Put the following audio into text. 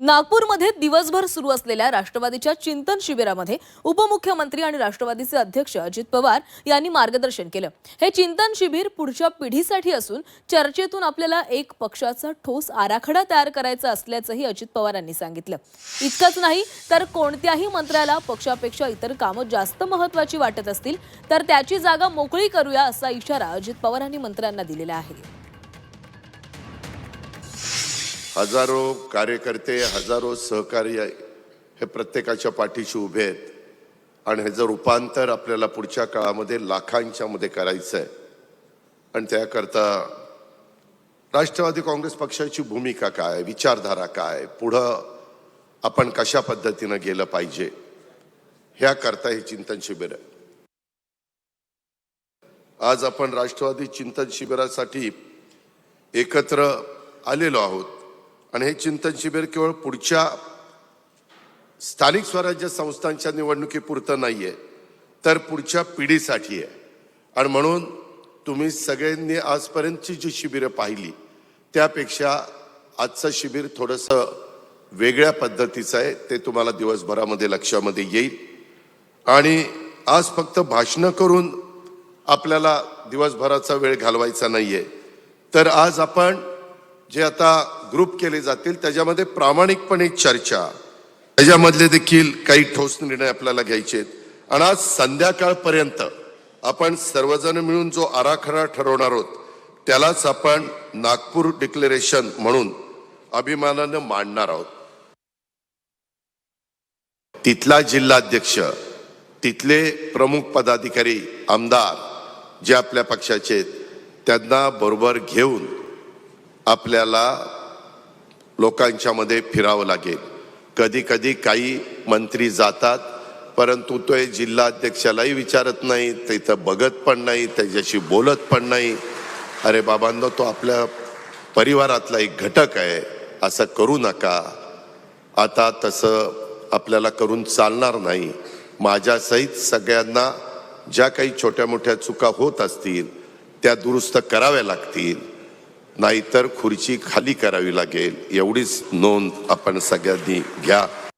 नागपूरमध्ये दिवसभर सुरू असलेल्या राष्ट्रवादीच्या चिंतन शिबिरामध्ये उपमुख्यमंत्री आणि राष्ट्रवादीचे अध्यक्ष अजित पवार यांनी मार्गदर्शन केलं. हे चिंतन शिबिर पुढच्या पिढीसाठी असून चर्चेतून आपल्याला एक पक्षाचा ठोस आराखडा तयार करायचा असल्याचंही अजित पवारांनी सांगितलं. इतकंच नाही तर कोणत्याही मंत्र्याला पक्षापेक्षा इतर कामं जास्त महत्वाची वाटत असतील तर त्याची जागा मोकळी करूया असा इशारा अजित पवारांनी मंत्र्यांना दिलेला आहे. हजारो कार्यकर्ते हजारो सहकार्य हे प्रत्येकाच्या पाठीशी उभे आहेत. आणि ह्याचं रूपांतर आपल्याला पुढच्या काळामध्ये लाखांच्या मध्ये करायचं आहे आणि त्याकरता राष्ट्रवादी काँग्रेस पक्षाची भूमिका काय विचारधारा काय पुढं आपण कशा पद्धतीनं गेलं पाहिजे ह्याकरता हे चिंतन शिबिर आहे. आज आपण राष्ट्रवादी चिंतन शिबिरासाठी एकत्र आलेलो आहोत. आणि हे चिंतन शिबिर केवळ पुढच्या स्थानिक स्वराज्य संस्थांच्या निवडणुकीपुरतं नाही आहे तर पुढच्या पिढीसाठी आहे. आणि म्हणून तुम्ही सगळ्यांनी आजपर्यंतची जी शिबिरं पाहिली त्यापेक्षा आजचं शिबिर थोडंसं वेगळ्या पद्धतीचं आहे ते तुम्हाला दिवसभरामध्ये लक्षामध्ये येईल. आणि आज फक्त भाषणं करून आपल्याला दिवसभराचा वेळ घालवायचा नाही आहे तर आज आपण जे आता ग्रुप केले जातील त्याच्यामध्ये प्रामाणिकपणे चर्चा. त्याच्यामधले देखील काही ठोस निर्णय आपल्याला घ्यायचे आहेत. आणि आज संध्याकाळपर्यंत आपण सर्वजण मिळून जो आराखडा ठरवणार आहोत त्यालाच आपण नागपूर डिक्लेरेशन म्हणून अभिमानानं मांडणार आहोत. तिथला जिल्हाध्यक्ष तिथले प्रमुख पदाधिकारी आमदार जे आपल्या पक्षाचे आहेत त्यांना बरोबर घेऊन आपल्याला लोकांच्या मध्ये फिरावं लागेल. कधी कधी काही मंत्री जातात परंतु तो जिल्हाध्यक्षालाही विचारत नाही तिथं बघत पण नाही त्याच्याशी बोलत पण नाही. अरे बाबांनो तो आपल्या परिवारातला एक घटक आहे असं करू नका. आता तसं आपल्याला करून चालणार नाही. माझ्यासहित सगळ्यांना ज्या काही छोट्या मोठ्या चुका होत असतील त्या दुरुस्त कराव्या लागतील. नाहीतर खुर्ची खाली करावी लागेल. एवढीच नोंद आपण सगळ्यांनी घ्या.